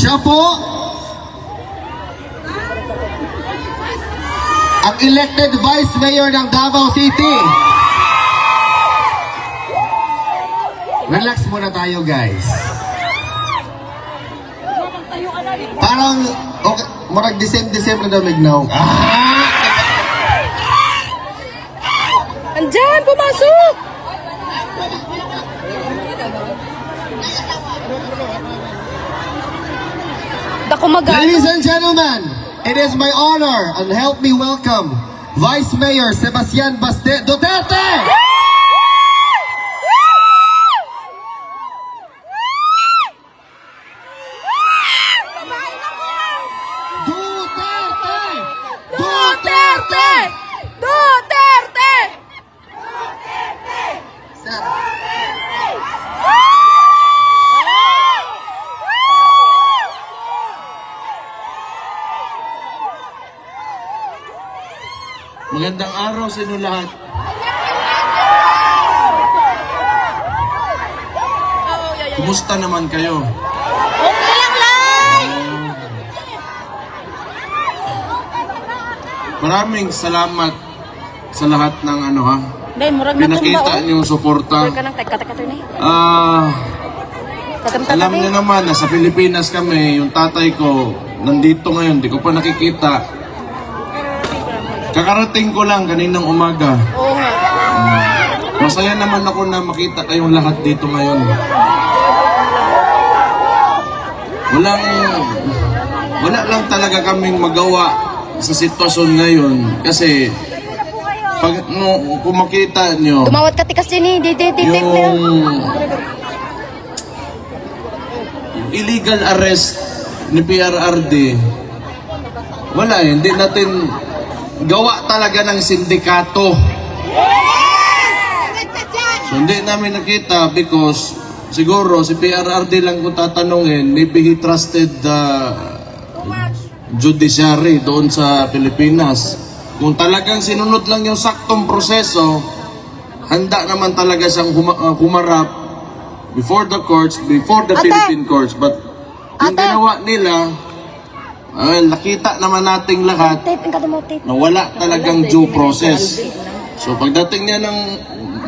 Siya po ang elected Vice Mayor ng Davao City. Relax muna tayo guys. Parang, okay, marag December-December na damig na. Ah! Andyan, pumasok! Dako magano. Ladies and gentlemen, it is my honor and help me welcome Vice Mayor Sebastian Baste! Duterte! Sa inyo lahat. Kumusta naman kayo? Okay lang lang! Maraming salamat sa lahat ng ano ha. Dahil murag na Pinakita niyo suporta. Murag ka ng teka-teka ni. Ah, alam niyo naman na sa Pilipinas kami, yung tatay ko nandito ngayon, di ko pa nakikita. Kakarating ko lang kaninang umaga. Oo nga. Masaya naman ako na makita kayong lahat dito ngayon. Walang, wala lang talaga kaming magawa sa sitwasyon ngayon. Kasi, pag no, kung makita nyo, Tumawat ka tikas din eh. Di, di, di, yung illegal arrest ni PRRD, wala eh, hindi natin gawa talaga ng sindikato. So hindi namin nakita because siguro si PRRD lang kung tatanungin, maybe he trusted the judiciary doon sa Pilipinas. Kung talagang sinunod lang yung saktong proseso, handa naman talaga siyang huma- uh, humarap before the courts, before the Ate! Philippine courts. But yung Ate! ginawa nila, ah, nakita naman nating lahat na wala talagang due process. So pagdating niya ng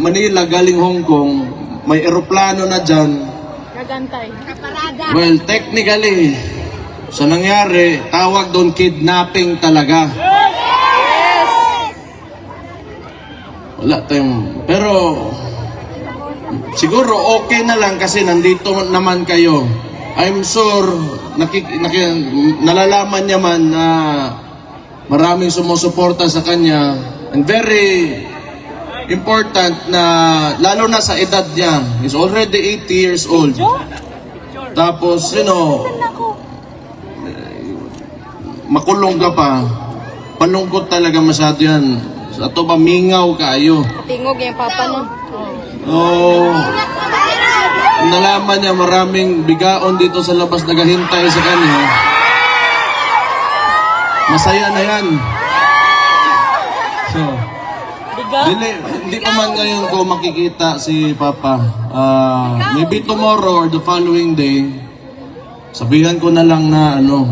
Manila galing Hong Kong, may eroplano na dyan. Nagantay. Well, technically, sa nangyari, tawag doon kidnapping talaga. Wala tayong... Pero, siguro okay na lang kasi nandito naman kayo. I'm sure, nakik, nakik, nalalaman niya man na maraming sumusuporta sa kanya. And very important na, lalo na sa edad niya, he's already 80 years old. Tapos, you know, makulong ka pa, palungkot talaga masyado yan. Sa to ba, mingaw kayo. Tingog yung papa no. Oh, nalaman niya maraming bigaon dito sa labas naghahintay sa kanya. Masaya na yan. So. Dili, hindi pa man ngayon ko makikita si Papa. Ah, maybe tomorrow or the following day, sabihan ko na lang na ano.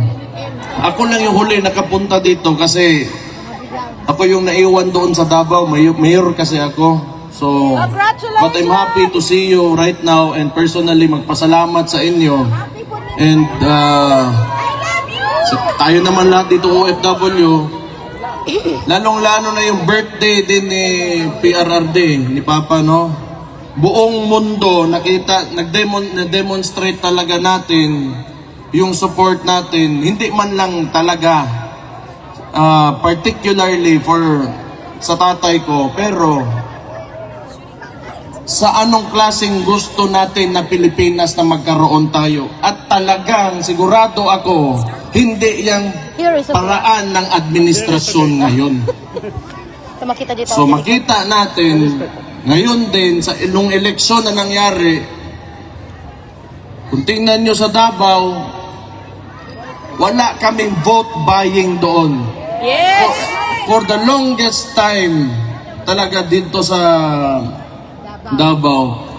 Ako lang yung huli nakapunta dito kasi ako yung naiwan doon sa Davao. Mayor, mayor kasi ako. So, but I'm happy to see you right now and personally magpasalamat sa inyo. And uh, sa- tayo naman lahat dito OFW, Lalong-lalo na yung birthday din ni PRRD, ni Papa, no? Buong mundo, nakita, nagdemon, na-demonstrate talaga natin yung support natin. Hindi man lang talaga, ah, particularly for sa tatay ko, pero sa anong klaseng gusto natin na Pilipinas na magkaroon tayo. At talagang sigurado ako, hindi yung paraan ng administrasyon ngayon. Ito makita dito. So makita natin ngayon din sa ilong eleksyon na nangyari, kung tingnan nyo sa Davao, wala kaming vote buying doon. Yes! For the longest time, talaga dito sa Davao,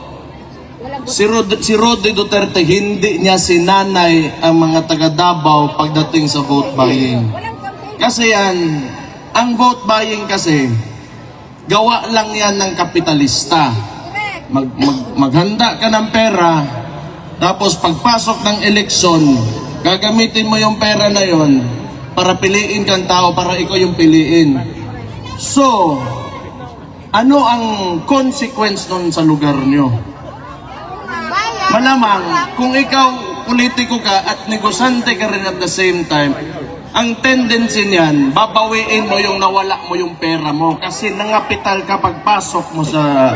Si, Rod si Roddy Duterte, hindi niya sinanay ang mga taga Davao pagdating sa vote buying. Kasi yan, ang vote buying kasi, gawa lang yan ng kapitalista. Mag, mag, maghanda ka ng pera, tapos pagpasok ng eleksyon, gagamitin mo yung pera na yon para piliin kang tao, para ikaw yung piliin. So, ano ang consequence nun sa lugar nyo? Malamang, kung ikaw politiko ka at negosante ka rin at the same time, ang tendency niyan, babawiin mo yung nawala mo yung pera mo kasi nangapital ka pagpasok mo sa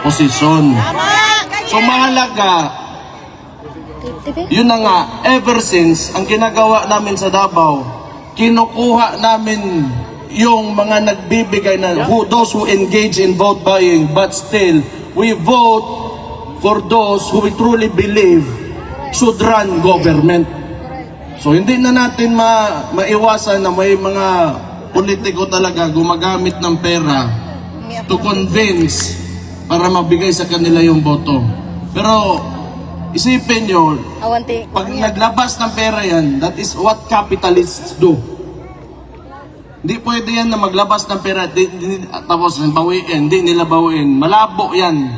posisyon. So mahalaga, yun na nga, ever since, ang ginagawa namin sa Davao, kinukuha namin yung mga nagbibigay na who, those who engage in vote buying, but still, we vote for those who we truly believe should run government. So hindi na natin ma maiwasan na may mga politiko talaga gumagamit ng pera to convince para mabigay sa kanila yung boto. Pero isipin nyo, pag naglabas ng pera yan, that is what capitalists do. Hindi pwede yan na maglabas ng pera di, di, tapos bawiin, hindi nila bawiin. Malabo yan.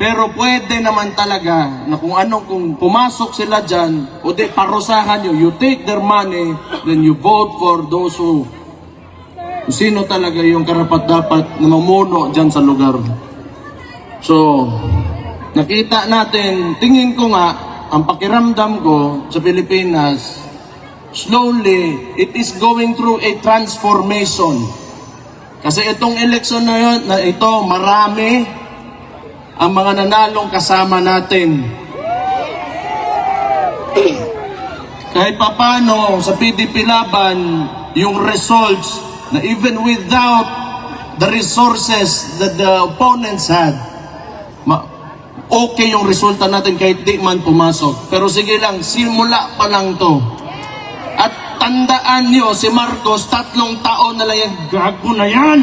Pero pwede naman talaga na kung ano, kung pumasok sila dyan, o di parusahan nyo, you take their money, then you vote for those who, kung sino talaga yung karapat-dapat na mamuno dyan sa lugar. So, nakita natin, tingin ko nga, ang pakiramdam ko sa Pilipinas, slowly, it is going through a transformation. Kasi itong election na yun, na ito, marami ang mga nanalong kasama natin. Kahit papano sa PDP laban, yung results na even without the resources that the opponents had, okay yung resulta natin kahit di man pumasok. Pero sige lang, simula pa lang to. Tandaan nyo, si Marcos, tatlong taon na lang yan, gago na yan!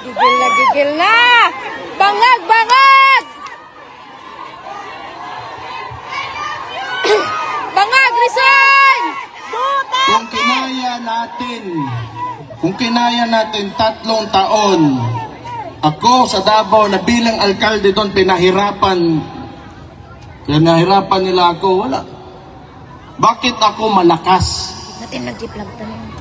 Gigil na, gigil na! Bangag, bangag! bangag, resign! Kung kinaya natin, kung kinaya natin tatlong taon, ako sa Davao na bilang alkalde doon pinahirapan, pinahirapan nila ako, wala. Bakit ako malakas?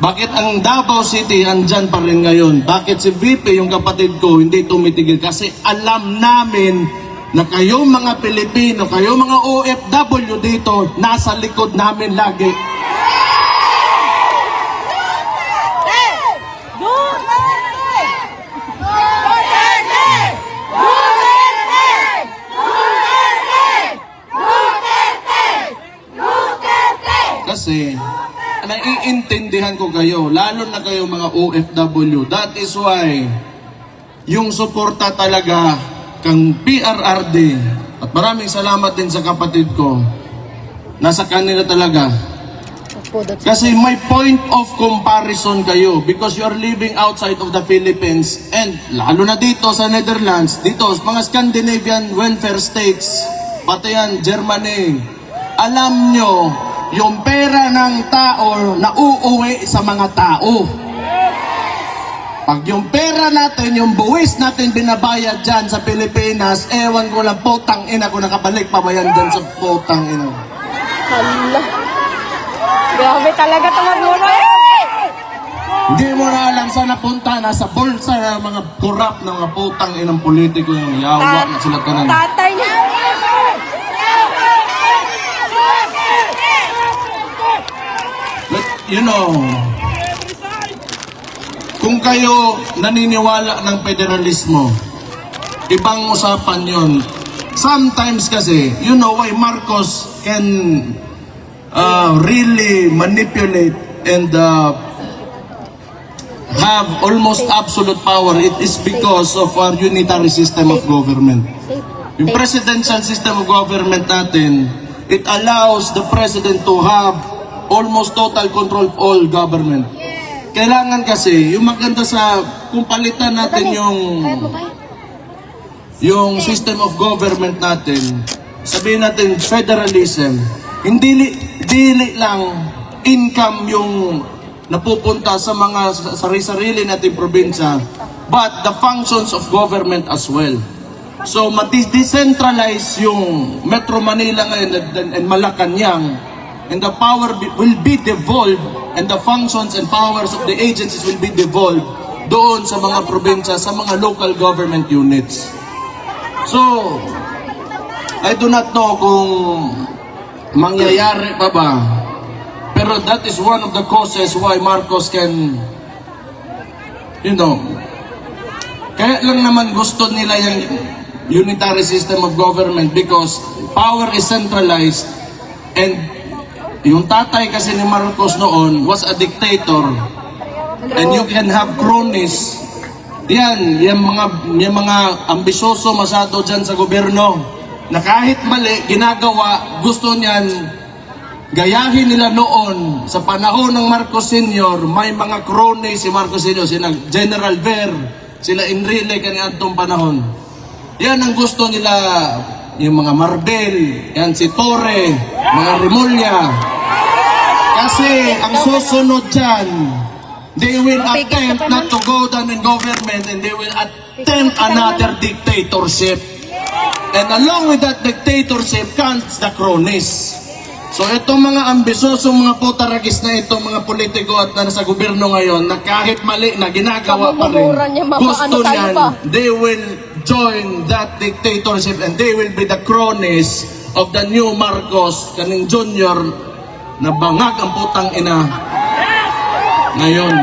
Bakit ang Davao City andyan pa rin ngayon? Bakit si VP, yung kapatid ko, hindi tumitigil? Kasi alam namin na kayong mga Pilipino, kayong mga OFW dito, nasa likod namin lagi. Kasi, naiintindihan ko kayo, lalo na kayo mga OFW. That is why, yung suporta talaga kang PRRD, at maraming salamat din sa kapatid ko, nasa kanila talaga. Kasi may point of comparison kayo because you are living outside of the Philippines and lalo na dito sa Netherlands, dito sa mga Scandinavian welfare states, pati yan, Germany. Alam nyo, yung pera ng tao na uuwi sa mga tao. Pag yung pera natin, yung buwis natin binabayad dyan sa Pilipinas, ewan ko lang, potang ina ko nakabalik pa ba yan dyan sa potang ina. Hala. Grabe talaga ito magmura. Hindi mo na alam saan napunta, nasa bulsa ng mga korap ng mga putang inang politiko yung yawa na sila tanan. Tatay niya. You know, kung kayo naniniwala ng federalismo, ibang usapan yon. Sometimes kasi, you know why Marcos can uh, really manipulate and uh, have almost absolute power. It is because of our unitary system of government. Yung presidential system of government natin, it allows the president to have almost total control of all government. kailangan kasi, yung maganda sa, kung palitan natin yung, yung system of government natin, sabihin natin federalism, hindi li, dili lang income yung napupunta sa mga sa- sarili-sarili nating probinsya, but the functions of government as well. So, ma-decentralize yung Metro Manila ngayon and, and, and Malacanang, and the power will be devolved, and the functions and powers of the agencies will be devolved doon sa mga probinsya, sa mga local government units. So, I do not know kung mangyayari pa ba. Pero that is one of the causes why Marcos can, you know, kaya lang naman gusto nila yung unitary system of government because power is centralized and yung tatay kasi ni Marcos noon was a dictator and you can have cronies yan, yung mga, yung mga ambisyoso masyado dyan sa gobyerno na kahit mali, ginagawa, gusto niyan gayahin nila noon sa panahon ng Marcos Sr. may mga cronies si Marcos Sr. sila General Ver sila Enrile kaniadtong panahon yan ang gusto nila yung mga Marbel yan si Torre mga Remulla kasi ang susunod dyan they will attempt not to go down in government and they will attempt another dictatorship. And along with that dictatorship comes the cronies. So itong mga ambisyoso mga putaragis na itong mga politiko at na nasa gobyerno ngayon na kahit mali na ginagawa pa rin, niya, gusto niyan, they will join that dictatorship and they will be the cronies of the new Marcos, kaning junior na bangag ang putang ina ngayon.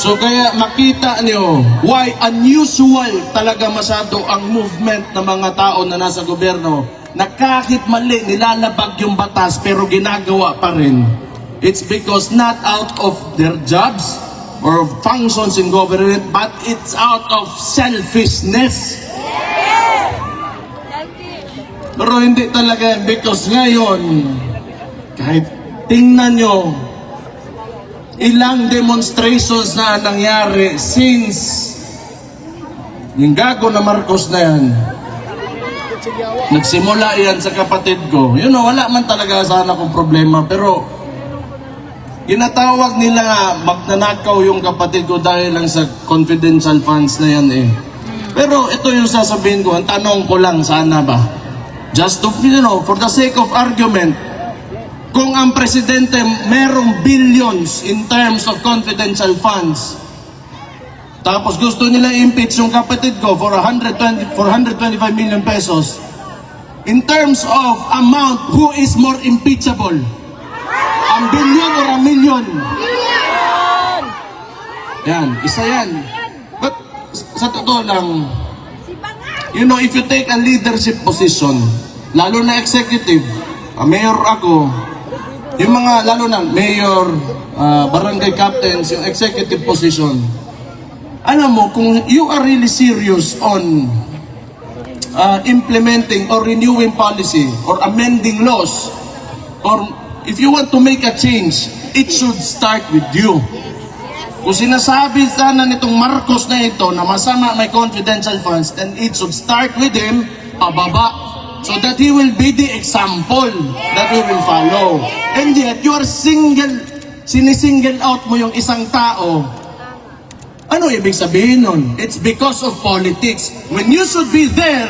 So kaya makita niyo why unusual talaga masyado ang movement ng mga tao na nasa gobyerno na kahit mali nilalabag yung batas pero ginagawa pa rin. It's because not out of their jobs or functions in government but it's out of selfishness. Pero hindi talaga yan because ngayon kahit tingnan nyo ilang demonstrations na nangyari since yung gago na Marcos na yan. Nagsimula yan sa kapatid ko. You know, wala man talaga sana akong problema. Pero, ginatawag nila magnanakaw yung kapatid ko dahil lang sa confidential funds na yan eh. Pero ito yung sasabihin ko, ang tanong ko lang sana ba? Just to, you know, for the sake of argument, kung ang presidente merong billions in terms of confidential funds, tapos gusto nila impeach yung kapatid ko for 120, for 125 million pesos, in terms of amount, who is more impeachable? Ang billion or ang million? Yan, isa yan. But sa totoo lang, you know, if you take a leadership position, lalo na executive, uh, mayor ako, yung mga, lalo na, mayor, uh, barangay captains, yung executive position, alam mo, kung you are really serious on uh, implementing or renewing policy or amending laws, or if you want to make a change, it should start with you. Kung sinasabi sana nitong Marcos na ito na masama may confidential funds, then it should start with him pababa. So that he will be the example that we will follow. And yet, you are single, sinisingle out mo yung isang tao. Ano ibig sabihin nun? It's because of politics. When you should be there,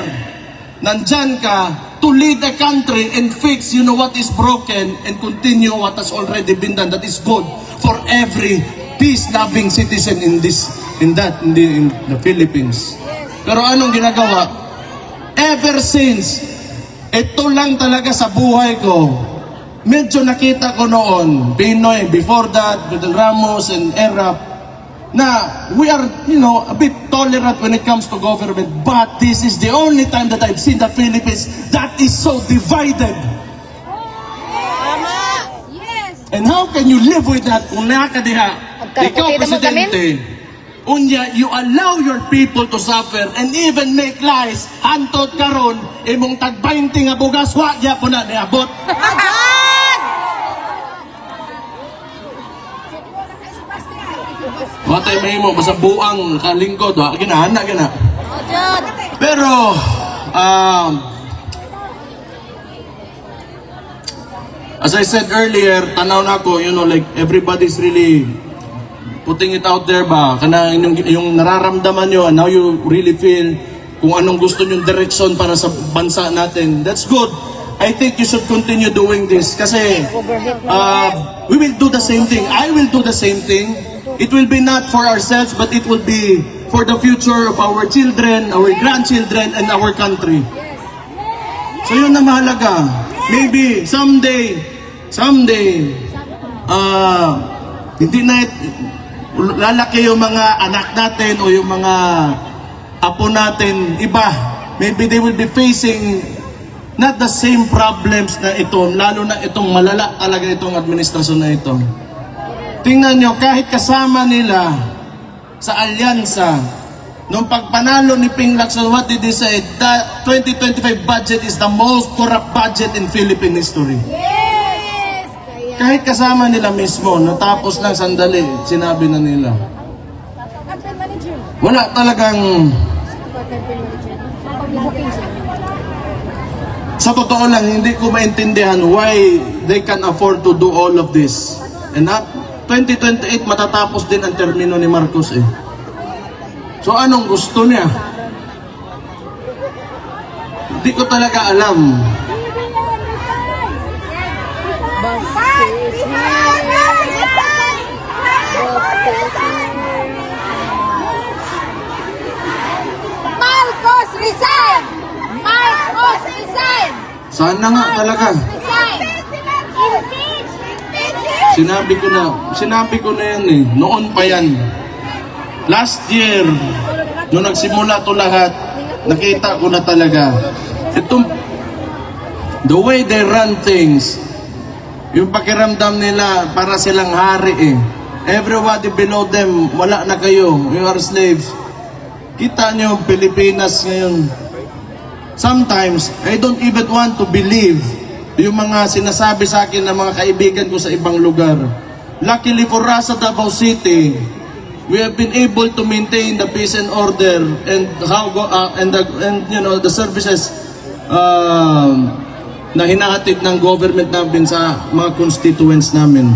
nandyan ka to lead the country and fix, you know, what is broken and continue what has already been done that is good for every peace-loving citizen in this, in that, in the, in the Philippines. Pero anong ginagawa? Ever since, ito lang talaga sa buhay ko, medyo nakita ko noon, Pinoy, before that, Fidel Ramos and Erap, na we are, you know, a bit tolerant when it comes to government, but this is the only time that I've seen the Philippines that is so divided. Yes! And how can you live with that kung nakadiha? Ikaw, Presidente, unya, you allow your people to suffer and even make lies. Hantot karon imong tag 20 nga bugas, wa ya po na niabot. Matay may mo, basta buang kalingkod, ha? Ginahana, gina. Pero, um, as I said earlier, tanaw na ako, you know, like, everybody's really putting it out there ba? Kana yung, yung nararamdaman nyo, and how you really feel, kung anong gusto nyong direksyon para sa bansa natin. That's good. I think you should continue doing this kasi uh, we will do the same thing. I will do the same thing. It will be not for ourselves, but it will be for the future of our children, our grandchildren, and our country. So yun na mahalaga. Maybe someday, someday, ah, hindi na lalaki yung mga anak natin o yung mga apo natin, iba. Maybe they will be facing not the same problems na ito, lalo na itong malala talaga itong administrasyon na ito. Tingnan nyo, kahit kasama nila sa alyansa, nung pagpanalo ni Ping Lacson, what did he say? The 2025 budget is the most corrupt budget in Philippine history. Yes! Kahit kasama nila mismo, natapos lang sandali, sinabi na nila. Wala talagang, sa totoo lang, hindi ko maintindihan why they can afford to do all of this. And at 2028, matatapos din ang termino ni Marcos eh. So anong gusto niya? Hindi ko talaga alam. Marcos resign! Marcos resign! Sana nga talaga. Sinabi ko na, sinabi ko na yan eh. Noon pa yan. Last year, nung nagsimula to lahat, nakita ko na talaga. Itong, the way they run things, yung pakiramdam nila para silang hari eh. Everybody below them, wala na kayo. You are slaves. Kita nyo, Pilipinas ngayon. Sometimes, I don't even want to believe yung mga sinasabi sa akin ng mga kaibigan ko sa ibang lugar. Luckily for us at Davao City, we have been able to maintain the peace and order and how go, uh, and the and you know the services um, na hinahatid ng government namin sa mga constituents namin.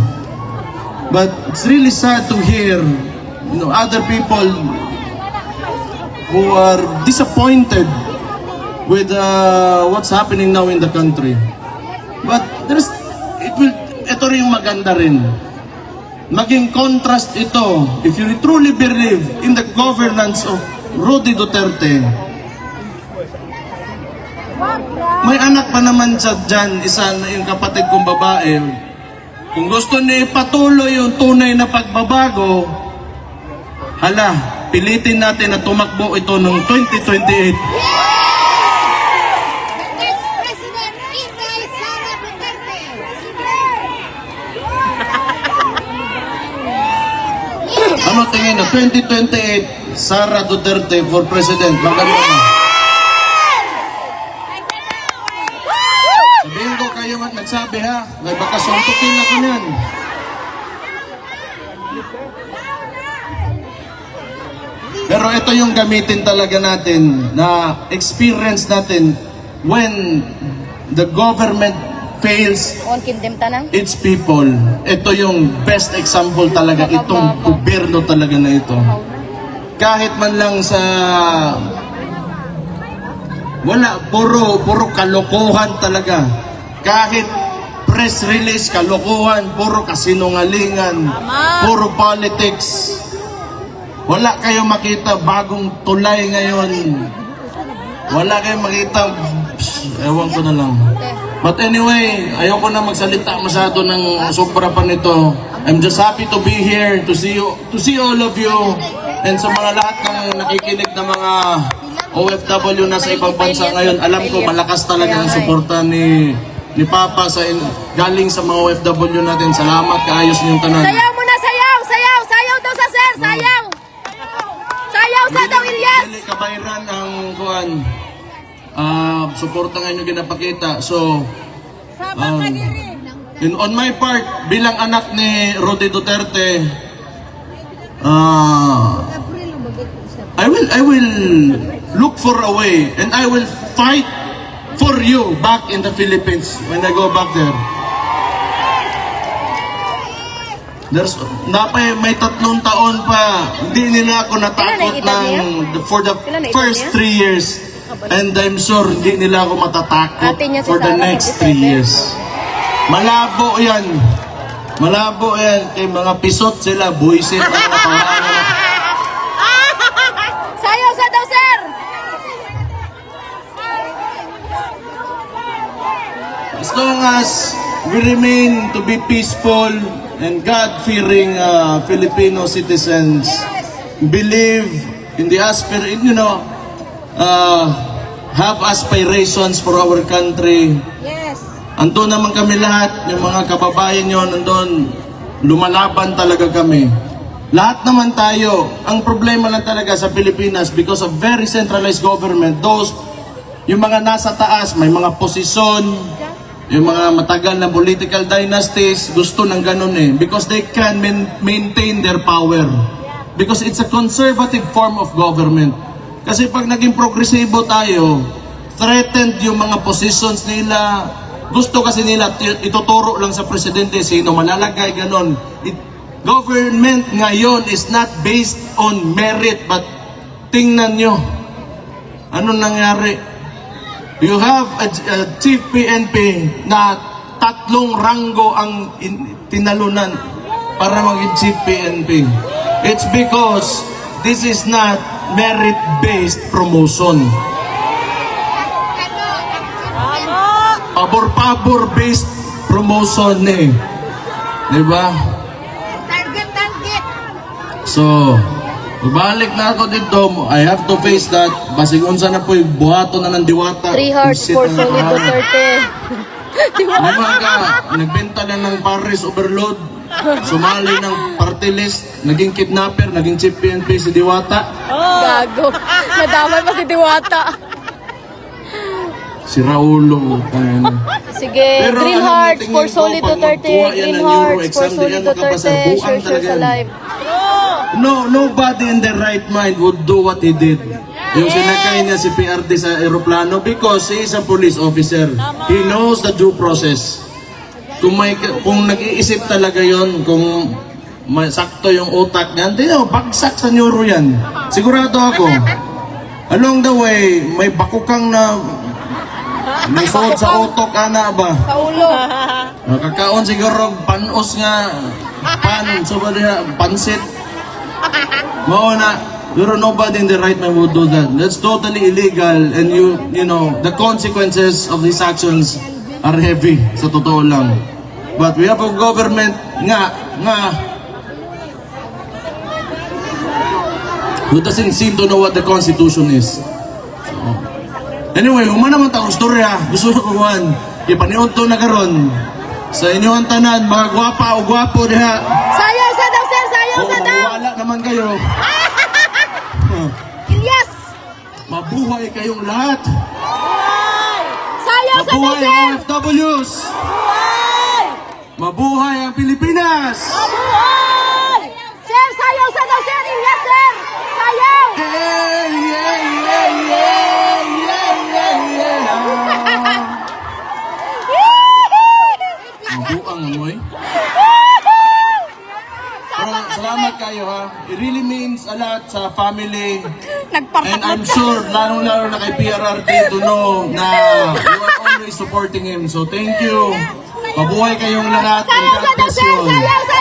But it's really sad to hear you know other people who are disappointed with uh, what's happening now in the country. But there's, it will, ito rin yung maganda rin. Maging contrast ito, if you truly believe in the governance of Rudy Duterte, may anak pa naman siya dyan, isa na yung kapatid kong babae. Kung gusto niya ipatuloy yung tunay na pagbabago, hala, pilitin natin na tumakbo ito ng 2028. Next President Inday Sara Duterte. Ano tingin na 2028 Sara Duterte for President? Maganda na. Sabihin ko kayo nga May baka suntukin ako niyan. Pero ito yung gamitin talaga natin na experience natin when the government fails its people. Ito yung best example talaga, itong gobyerno talaga na ito. Kahit man lang sa wala, puro, puro kalokohan talaga. Kahit press release, kalokohan, puro kasinungalingan, puro politics. Wala kayong makita bagong tulay ngayon. Wala kayong makita, psh, ewan ko na lang. But anyway, ayoko na magsalita masyado ng sobra pa nito. I'm just happy to be here to see you, to see all of you and sa mga lahat ng nakikinig na mga OFW na sa ibang bansa ngayon. Alam ko malakas talaga ang suporta ni ni Papa sa galing sa mga OFW natin. Salamat kaayos niyong tanan. Sayaw mo na sayaw! Sayaw! Sayaw daw sa sir! Sayaw! Sayaw sa daw Ilyas! Dili kabayran ang kuan. Ah, suporta nga inyo ginapakita. So, Um! In, on my part, bilang anak ni Rodi Duterte, uh, I will I will look for a way and I will fight for you back in the Philippines when I go back there. There's na pa may tatlong taon pa hindi nila ako natakot ng for the first three years and I'm sure hindi nila ako matatakot for the next 57. three years. Malabo yan. Malabo yan. Kay mga pisot sila, buisit mga As we remain to be peaceful and God-fearing uh, Filipino citizens, believe in the aspir, you know, uh, have aspirations for our country. Yes. Andun naman kami lahat, yung mga kababayan nyo, nandun, lumalaban talaga kami. Lahat naman tayo, ang problema lang talaga sa Pilipinas because of very centralized government, those, yung mga nasa taas, may mga posisyon, yung mga matagal na political dynasties, gusto ng ganun eh. Because they can main- maintain their power. Because it's a conservative form of government. Kasi pag naging progresibo tayo, threatened yung mga positions nila, gusto kasi nila ituturo lang sa presidente sino malalagay ganon. It, government ngayon is not based on merit but tingnan nyo ano nangyari. You have a, a chief PNP na tatlong ranggo ang in, tinalunan para maging chief PNP. It's because this is not merit-based promotion. Pabor-pabor based promotion eh. Di ba? Target, target! So, balik na ako dito, I have to face that. Basig unsa na po yung buhato na ng diwata. Three hearts for Solid. Duterte. May mga nagbenta na ng Paris overload. Sumali ng party list, naging kidnapper, naging chief PNP si Diwata. Gago. Nadamay pa si Diwata. Si Raulo. ayun. Sige, Pero Green Hearts for Solid Duterte. Green Hearts for Solid. Duterte. Sure, sure sa live. No, nobody in their right mind would do what he did. Yung sinakay niya si PRD sa aeroplano because he is a police officer. He knows the due process. Kung may kung nag-iisip talaga yon kung may sakto yung utak niyan, di na, bagsak sa neuro yan. Sigurado ako. Along the way, may bakukang na suot sa utok ana ba? Sa ulo. Nakakaon siguro panos nga pan so ba diha pansit. Mao na pero nobody in the right mind would do that. That's totally illegal and you you know the consequences of these actions are heavy sa totoo lang. But we have a government nga nga who doesn't seem to know what the constitution is. Anyway, human naman taong storya. Gusto ko man, ipaniod to na karon sa inyong tanan, mga gwapa o gwapo diha. Sayaw sa daw, sir! Sayaw O sa daw! maniwala naman kayo. Huh. Ilyas! Mabuhay kayong lahat. Sayaw sa daw, Mabuhay sir! ang OFWs. Mabuhay ang Pilipinas. Sir, kayo ha. It really means a lot sa family. And I'm sure, lalong-lalo na kay PRRD to know na you are always supporting him. So thank you. Mabuhay kayong lahat. and God bless you all.